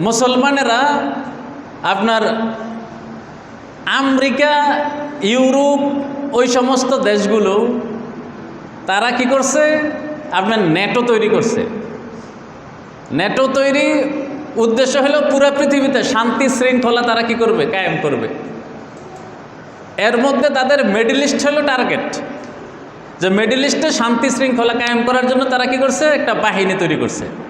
মুসলমানেরা আপনার America, Europe, ওই সমস্ত দেশগুলো, তারা কি করছে? আপনার নেটো তৈরি করছে। নেটো তৈরি উদ্দেশ্য হলো পুরো পৃথিবীতে শান্তি শৃঙ্খলা তারা কি করবে? কায়েম করবে। এর মধ্যে তাদের মিডল ইস্ট হলো টার্গেট। যে মিডল ইস্টে শান্তি শৃঙ্খলা কায়েম করার জন্য তারা কি করছে? একটা বাহিনী তৈরি করছে।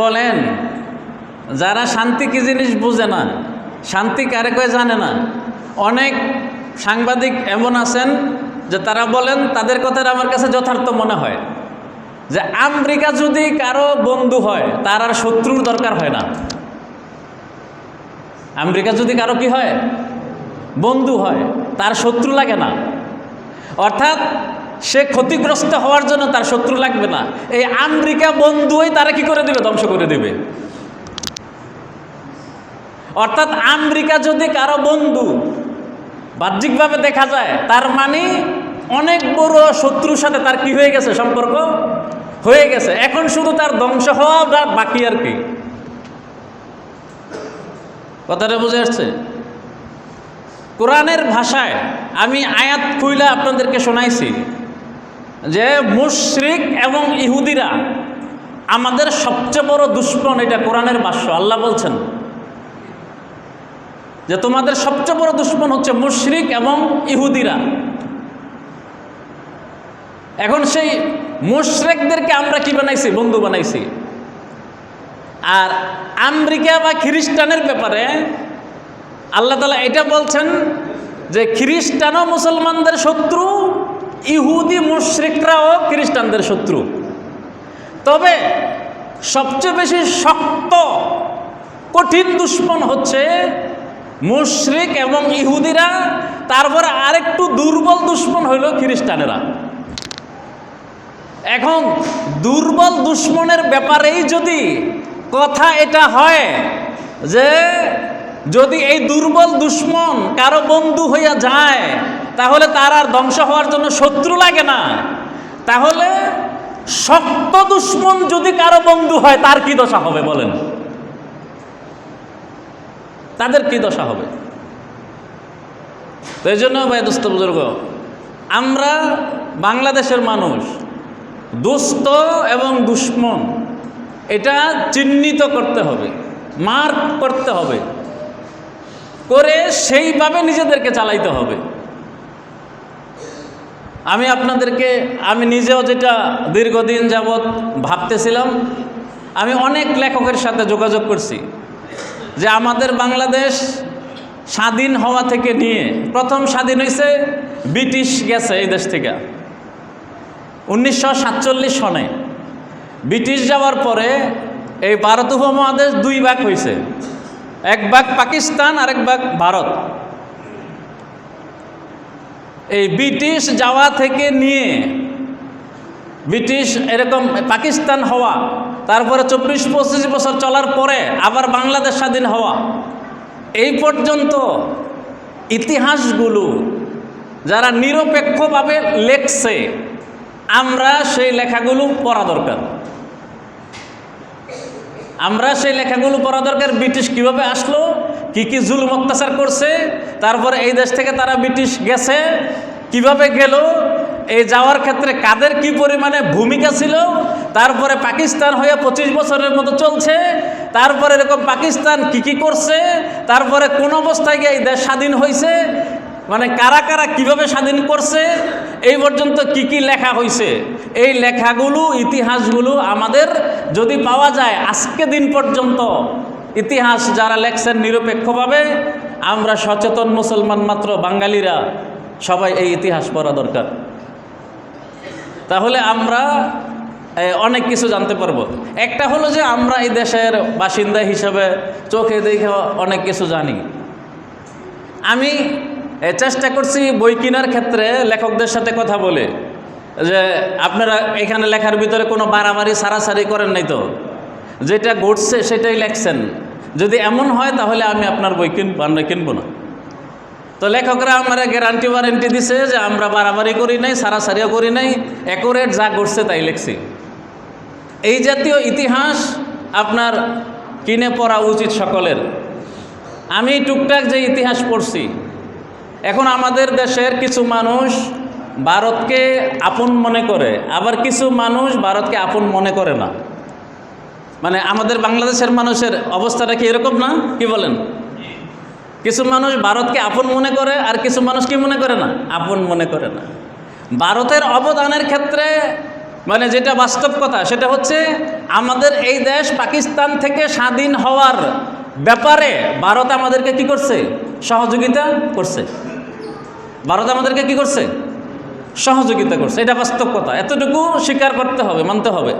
বলেন, যারা শান্তি কি জিনিস বুঝে না, শান্তি কারে কয়ে জানে না? অনেক সাংবাদিক এমন আছেন যে তারা বলেন, তাদের কথাটা আমার কাছে যথার্থ মনে হয়। যে আমেরিকা যদি কারও বন্ধু হয়, তার আর শত্রুর দরকার হয় না। আমেরিকা যদি কারও কি হয়? বন্ধু হয়, তার শত্রু লাগে না। অর্থাৎ সে ক্ষতিগ্রস্ত হওয়ার জন্য তার শত্রু লাগবে না। এই আমেরিকা বন্ধুই তারা কি করে দিবে? ধ্বংস করে দিবে। অর্থাৎ আমেরিকা যদি কারও বন্ধু বাহ্যিকভাবে দেখা যায়, তার মানে অনেক বড় শত্রুর সাথে তার কি হয়ে গেছে? সম্পর্ক হয়ে গেছে। এখন শুধু তার ধ্বংস হওয়া বাকি আর কি। কথাটা বুঝে আসছে? কোরআনের ভাষায় আমি আয়াত খুইলা আপনাদেরকে শোনাইছি। যে মুশরিক এবং ইহুদিরা আমাদের সবচেয়ে বড় দুশ্মন এটা কোরআনের বাস্য আল্লাহ বলছেন যে তোমাদের সবচেয়ে বড় দুশ্মন হচ্ছে মুশরিক এবং ইহুদিরা। এখন সেই মুশরেকদেরকে আমরা কি বানাইছি? বন্ধু বানাইছি। আর আমেরিকা বা খ্রিস্টানের ব্যাপারে আল্লাহ তালা এটা বলছেন যে খ্রিস্টানও মুসলমানদের শত্রু ইহুদি মুশরিকরাও খ্রিস্টানদের শত্রু। তবে সবচেয়ে বেশি শক্ত, কঠিন দুশ্মন হচ্ছে মুশরিক এবং ইহুদিরা। তারপরে আরেকটু দুর্বল দুশ্মন হইল খ্রিস্টানেরা। এখন দুর্বল দুশ্মনের ব্যাপারেই যদি কথা এটা হয় যে যদি এই দুর্বল দুশ্মন কারও বন্ধু হইয়া যায় তাহলে তার আর ধ্বংস হওয়ার জন্য শত্রু লাগে না। তাহলে শক্ত দুশ্মন যদি কারও বন্ধু হয়, তার কি দশা হবে বলেন? তাদের কি দশা হবে? তো এই জন্য ভাই দোস্ত বুজুর্গ, আমরা বাংলাদেশের মানুষ, দুস্থ এবং দুশ্মন, এটা চিহ্নিত করতে হবে, মার্ক করতে হবে, করে সেইভাবে নিজেদেরকে চালাইতে হবে। আমি আপনাদেরকে, আমি নিজেও যেটা দীর্ঘদিন যাবৎ ভাবতেছিলাম, আমি অনেক লেখকের সাথে যোগাযোগ করছি যে আমাদের বাংলাদেশ স্বাধীন হওয়া থেকে নিয়ে, প্রথম স্বাধীন হয়েছে ব্রিটিশ গেছে এই দেশ থেকে। উনিশশো সাতচল্লিশ সনে ব্রিটিশ যাওয়ার পরে এই ভারত উপমহাদেশ দুই ভাগ হয়েছে এক ভাগ পাকিস্তান আর এক ভাগ ভারত। এই ব্রিটিশ যাওয়া থেকে নিয়ে ব্রিটিশ এরকম পাকিস্তান হওয়া, তারপরে চব্বিশ পঁচিশ বছর চলার পরে আবার বাংলাদেশ স্বাধীন হওয়া, এই পর্যন্ত ইতিহাসগুলো যারা নিরপেক্ষভাবে লেখছে, আমরা সেই লেখাগুলো পড়া দরকার। আমরা সেই লেখাগুলো পড়া দরকার, ব্রিটিশ কীভাবে আসলো? কি কি জুলুম অত্যাচার করছে, তারপরে এই দেশ থেকে তারা ব্রিটিশ গেছে, কীভাবে গেল, এই যাওয়ার ক্ষেত্রে কাদের কি পরিমাণে ভূমিকা ছিল, তারপরে পাকিস্তান হয়ে পঁচিশ বছরের মতো চলছে, তারপরে এরকম পাকিস্তান কি কি করছে, তারপরে কোন অবস্থায় গিয়ে এই দেশ স্বাধীন হয়েছে মানে কারা কারা কীভাবে স্বাধীন করছে, এই পর্যন্ত কি কি লেখা হয়েছে। এই লেখাগুলো, ইতিহাসগুলো আমাদের যদি পাওয়া যায়, আজকে দিন পর্যন্ত ইতিহাস যারা লেখছেন নিরপেক্ষভাবে, আমরা সচেতন মুসলমান মাত্র বাঙালিরা, সবাই এই ইতিহাস পড়া দরকার। তাহলে আমরা অনেক কিছু জানতে পারব। একটা হলো যে আমরা এই দেশের বাসিন্দা হিসাবে চোখে দেখে অনেক কিছু জানি। আমি চেষ্টা করছি বই কেনার ক্ষেত্রে লেখকদের সাথে কথা বলে, যে আপনারা এখানে লেখার ভিতরে কোনো বাড়াবাড়ি, সারাসারি করেন নাই তো? যেটা ঘটছে সেটাই লেখছেন। যদি এমন হয় তাহলে আমি আপনার বই কিনবো আমরা কিনবো না। তো লেখকরা আমার গ্যারান্টি ওয়ারেন্টি দিছে যে আমরা বাড়াবাড়ি করি নাই, সারাসারিও করি নাই অ্যাকুরেট যা ঘটছে তাই লেখছি। এই জাতীয় ইতিহাস আপনার কিনে পড়া উচিত সকলের। আমি টুকটাক যে ইতিহাস পড়ছি, এখন আমাদের দেশের কিছু মানুষ ভারতকে আপন মনে করে, আবার কিছু মানুষ ভারতকে আপন মনে করে না। মানে আমাদের বাংলাদেশের মানুষের অবস্থাটা কি এরকম না? কি বলেন? কিছু মানুষ ভারতকে আপন মনে করে আর কিছু মানুষ কি মনে করে না? আপন মনে করে না। ভারতের অবদানের ক্ষেত্রে মানে যেটা বাস্তব কথা, সেটা হচ্ছে আমাদের এই দেশ পাকিস্তান থেকে স্বাধীন হওয়ার ব্যাপারে ভারত আমাদেরকে কি করছে? সহযোগিতা করছে। ভারত আমাদেরকে কি করছে? সহযোগিতা করছে। এটা বাস্তব কথা। এতটুকু স্বীকার করতে হবে, মানতে হবে।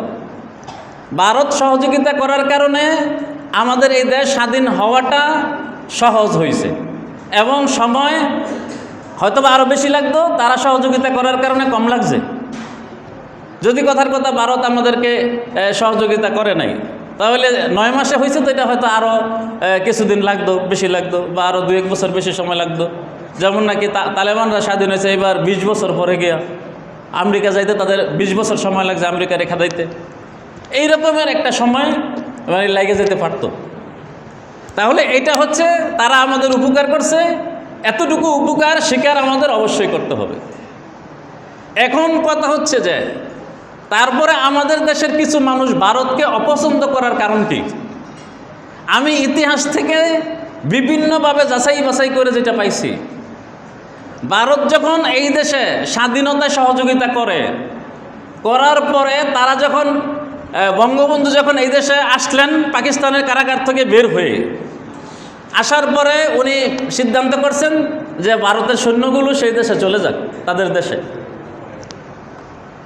ভারত সহযোগিতা করার কারণে আমাদের এই দেশ স্বাধীন হওয়াটা সহজ হয়েছে। এবং সময় হয়তো বা আরও বেশি লাগতো, তারা সহযোগিতা করার কারণে কম লাগছে। যদি কথার কথা ভারত আমাদেরকে সহযোগিতা করে নাই, তাহলে নয় মাসে হয়েছে তো এটা হয়তো আরও কিছুদিন লাগতো, বেশি লাগতো, বা আরও দু এক বছর বেশি সময় লাগতো। যেমন নাকি তালেবানরা স্বাধীন হয়েছে, এবার বিশ বছর পরে গিয়া আমেরিকা যাইতে তাদের বিশ বছর সময় লাগছে আমেরিকা রেখা দিতে এই রকমের একটা সময় মানে লাগে যেতে পারতো। তাহলে এটা হচ্ছে তারা আমাদের উপকার করছে, এতটুকু উপকার স্বীকার আমাদের অবশ্যই করতে হবে। এখন কথা হচ্ছে যে, তারপরে আমাদের দেশের কিছু মানুষ ভারতকে অপছন্দ করার কারণ কি? আমি ইতিহাস থেকে বিভিন্নভাবে যাচাই বাছাই করে যেটা পাইছি, ভারত যখন এই দেশে স্বাধীনতা সহযোগিতা করে, করার পরে তারা যখন বঙ্গবন্ধু যখন এই দেশে আসলেন, পাকিস্তানের কারাগার থেকে বের হয়ে, আসার পরে উনি সিদ্ধান্ত করছেন যে ভারতের সৈন্যগুলো সেই দেশে চলে যাক, তাদের দেশে।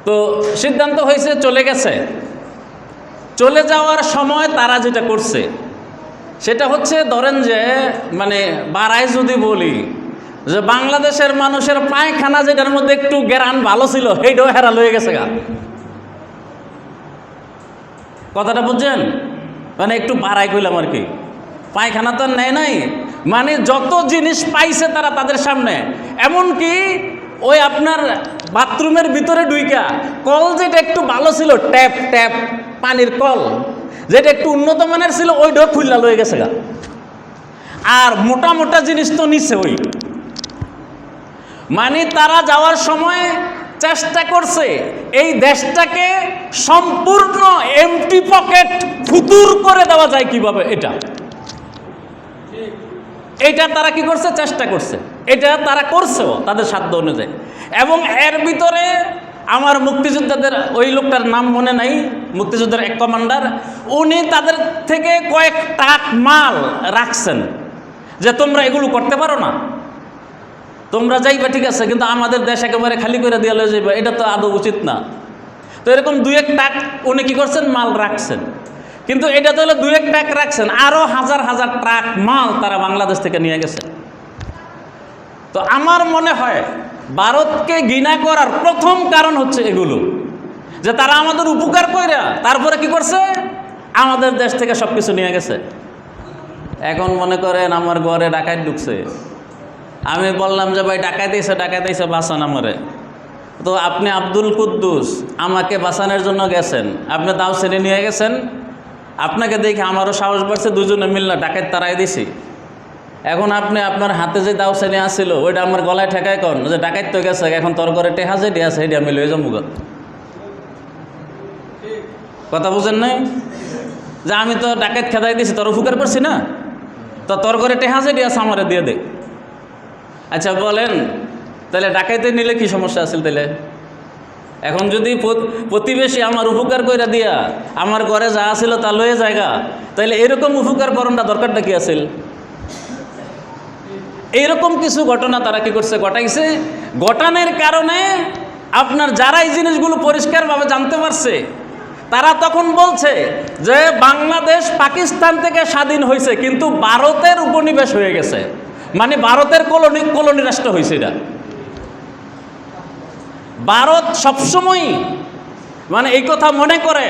তো সিদ্ধান্ত হয়েছে, চলে গেছে। চলে যাওয়ার সময় তারা যেটা করছে, সেটা হচ্ছে, ধরেন যে মানে বাড়ায় যদি বলি, যে বাংলাদেশের মানুষের পায়খানা যেটার মধ্যে একটু গ্যারান ভালো ছিল, সেইটাও হেরা লয়ে গেছে গা। কথাটা বুঝছেন? মানে একটু বাড়াই কইলাম আর কি। পায়খানা তো নেয় নাই। মানে যত জিনিস পাইছে তারা তাদের সামনে। এমনকি ওই আপনার বাথরুমের ভিতরে ডুইকা কল যেটা একটু ভালো ছিল, ট্যাপ ট্যাপ, পানির কল, যেটা একটু উন্নত মানের ছিল ওই ওইটাও খুললা লয়ে গেছে গা। আর মোটা মোটা জিনিস তো নিচ্ছে ওই। মানে তারা যাওয়ার সময় চেষ্টা করছে এই দেশটাকে সম্পূর্ণ এমটি পকেট ফুতুর করে দেওয়া যায় কীভাবে? এটা। এটা তারা কি করছে? চেষ্টা করছে। এটা তারা করছেও তাদের সাধ্য অনুযায়ী। এবং এর ভিতরে আমার মুক্তিযোদ্ধাদের, ওই লোকটার নাম মনে নাই, মুক্তিযোদ্ধার এক কমান্ডার উনি তাদের থেকে কয়েক টাক মাল রাখছেন যে তোমরা এগুলো করতে পারো না। তোমরা যাইবা, ঠিক আছে, কিন্তু আমাদের দেশ একেবারে খালি করে দিয়ে যাইবা। এটা তো আদৌ উচিত না। তো এরকম দুই এক টাক উনি কি করছেন? মাল রাখছেন। কিন্তু এটা তো হলো দুই এক টাক রাখছেন। আরও হাজার হাজার ট্রাক মাল তারা বাংলাদেশ থেকে নিয়ে গেছে। তো আমার মনে হয় ভারতকে ঘৃণা করার প্রথম কারণ হচ্ছে এগুলো। যে তারা আমাদের উপকার কইরা তারপরে কি করছে? আমাদের দেশ থেকে সব কিছু নিয়ে গেছে। এখন মনে করেন আমার ঘরে ডাকাত ঢুকছে। আমি বললাম যে, ভাই ডাকাইতেছে ডাকাইতেছে বাসন আমারে। তো আপনি আব্দুল কুদ্দুস, আমাকে বাঁচানোর জন্য গেছেন। আপনি দাও শ্রেণি নিয়ে গেছেন। আপনাকে দেখে আমারও সাহস বাড়ছে, দুজনে মিললে ডাকাত তারাই দিছি। এখন আপনি আপনার হাতে যে দাও শ্রেণি আসছিল, ওইটা আমার গলায় ঠেকায় কন, যে ডাকাত তো গেছে, এখন তোর ঘরে টেহা যে দিয়ে আছে এটা আমি লয়ে যাব। কথা বুঝেন নাই? যে আমি তো ডাকাত খেদাই দিছি, তোর উপকার করছি না? তো তোর ঘরে টেহা যে দিয়ে আছে, আমারে দিয়ে দে। আচ্ছা বলেন তাহলে ডাকাইতে নিলে কি সমস্যা আছিল তাহলে? এখন যদি প্রতিবেশী আমার উপকার কইরা দিয়া, আমার ঘরে যা আছিল তা লয়ে জায়গা তাহলে এরকম উপকার করণটা দরকারটা কি আছিল? এইরকম কিছু ঘটনা তারা কি করছে? ঘটাইছে। ঘটানোর কারণে আপনার যারা এই জিনিসগুলো পরিষ্কারভাবে জানতে পারছে, তারা তখন বলছে যে বাংলাদেশ পাকিস্তান থেকে স্বাধীন হয়েছে কিন্তু ভারতের উপনিবেশ হয়ে গেছে। মানে ভারতের কলোনি কলোনি রাষ্ট্র হয়েছে এটা। ভারত সবসময় মানে এই কথা মনে করে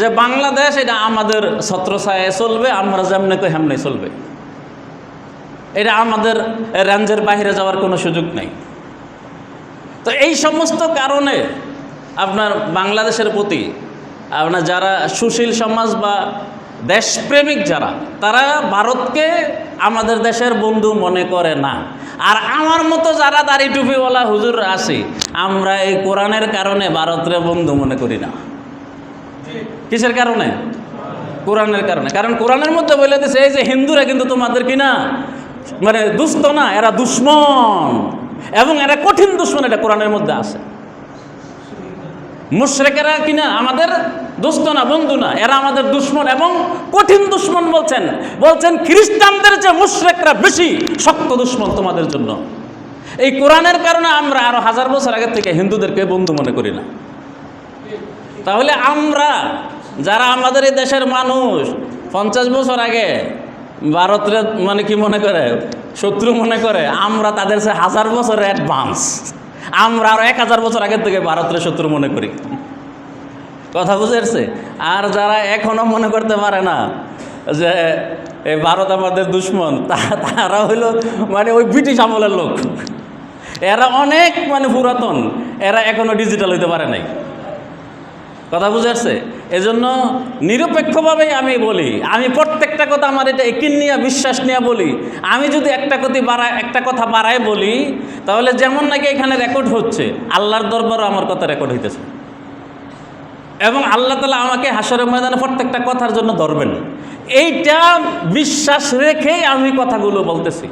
যে বাংলাদেশ এটা আমাদের ছত্রছায়ায় চলবে, আমরা যেমনে কই হেমনে চলবে। এটা আমাদের রেঞ্জের বাইরে যাওয়ার কোনো সুযোগ নেই। তো এই সমস্ত কারণে আপনার বাংলাদেশের প্রতি আপনার যারা সুশীল সমাজ বা দেশপ্রেমিক যারা, তারা ভারতকে আমাদের দেশের বন্ধু মনে করে না। আর আমার মতো যারা দাড়ি টুপিওয়ালা হুজুর আছে, আমরা এই কোরআনের কারণে ভারতের বন্ধু মনে করি না। কিসের কারণে? কোরআনের কারণে। কারণ কোরআনের মধ্যে বলে দিছে, এই যে হিন্দুরা কিন্তু তোমাদের কিনা মানে দুস্থ না, এরা দুশ্মন। এবং এরা কঠিন দুশ্মন এটা কোরআনের মধ্যে আছে। মুশ্রেকেরা কিনা আমাদের দোস্ত না, বন্ধু না, এরা আমাদের দুশ্মন এবং কঠিন দুশ্মন বলছেন। বলছেন, খ্রিস্টানদের যে মুশ্রেকরা বেশি শক্ত দুশ্মন তোমাদের জন্য। এই কোরআনের কারণে আমরা আরও হাজার বছর আগের থেকে হিন্দুদেরকে বন্ধু মনে করি না। তাহলে আমরা, যারা আমাদের এই দেশের মানুষ, পঞ্চাশ বছর আগে ভারতের মানে কি মনে করে? শত্রু মনে করে, আমরা তাদের সে হাজার বছর অ্যাডভান্স আমরা আরও এক হাজার বছর আগের থেকে ভারতের শত্রু মনে করি। কথা বুঝেছে আর যারা এখনও মনে করতে পারে না যে এই ভারত আমাদের দুশ্মন তারা হইল মানে ওই ব্রিটিশ আমলের লোক। এরা অনেক মানে পুরাতন, এরা এখনও ডিজিটাল হইতে পারে নাই। কথা বুঝে আসছে এজন্য নিরপেক্ষভাবেই আমি বলি, আমি প্রত্যেকটা কথা আমার এটা একিন নিয়ে, বিশ্বাস নিয়ে বলি। আমি যদি একটা কথা বাড়ায়, একটা কথা বাড়ায় বলি, তাহলে যেমন নাকি এখানে রেকর্ড হচ্ছে, আল্লাহর দরবারও আমার কথা রেকর্ড হইতেছে। এবং আল্লাহ তালা আমাকে হাসরের ময়দানে প্রত্যেকটা কথার জন্য ধরবেন। এইটা বিশ্বাস রেখেই আমি কথাগুলো বলতেছি।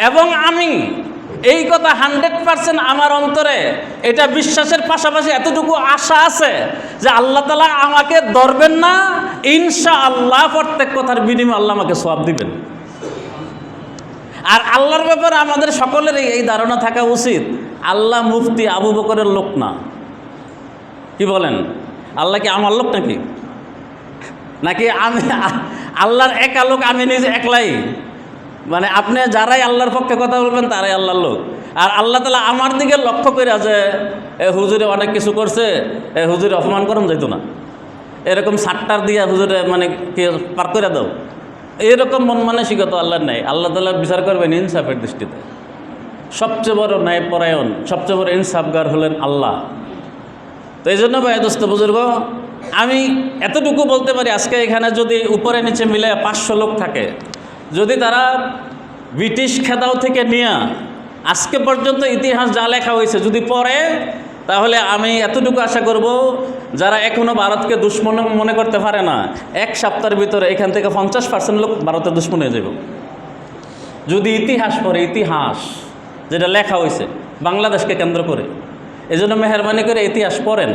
এবং আমি এই কথা হান্ড্রেড পার্সেন্ট আমার অন্তরে, এটা বিশ্বাসের পাশাপাশি এতটুকু আশা আছে যে আল্লাহ তালা আমাকে ধরবেন না ইনশা আল্লাহ প্রত্যেক কথার বিনিময়ে আল্লাহ আমাকে সব দিবেন। আর আল্লাহর ব্যাপারে আমাদের সকলেরই এই ধারণা থাকা উচিত, আল্লাহ মুফতি আবু বকরের লোক না। কি বলেন? আল্লাহ কি আমার লোক নাকি? নাকি আমি আল্লাহর একা লোক আমি নিজে একলাই? মানে আপনি যারাই আল্লাহর পক্ষে কথা বলবেন, তারাই আল্লাহর লোক। আর আল্লাহ তালা আমার দিকে লক্ষ্য করে যে, এ হুজুরে অনেক কিছু করছে, এ হুজুরে অপমান করুন যেত না। এরকম সাতটার দিয়ে হুজুরে মানে কি পার করে দাও। এরকম মন মানসিকতা আল্লাহর নেই। আল্লাহ তালা বিচার করবেন ইনসাফের দৃষ্টিতে। সবচেয়ে বড় ন্যায়পরায়ণ, সবচেয়ে বড় ইনসাফগার হলেন আল্লাহ। তো এই জন্য ভাই, দোস্ত, বুজুর্গ, আমি এতটুকু বলতে পারি, আজকে এখানে যদি উপরে নিচে মিলে পাঁচশো লোক থাকে যদি তারা ব্রিটিশ খেদাও থেকে নিয়ে আজকে পর্যন্ত ইতিহাস যা লেখা হয়েছে যদি পড়ে, তাহলে আমি এতটুকু আশা করব যারা এখনও ভারতকে দুশ্মন মনে করতে পারে না, এক সপ্তাহের ভিতরে এখান থেকে পঞ্চাশ পার্সেন্ট লোক ভারতের দুশ্মন হয়ে যাব। যদি ইতিহাস পড়ে, ইতিহাস যেটা লেখা হয়েছে, বাংলাদেশকে কেন্দ্র করে, এজন্য মেহরবানি করে ইতিহাস পড়েন।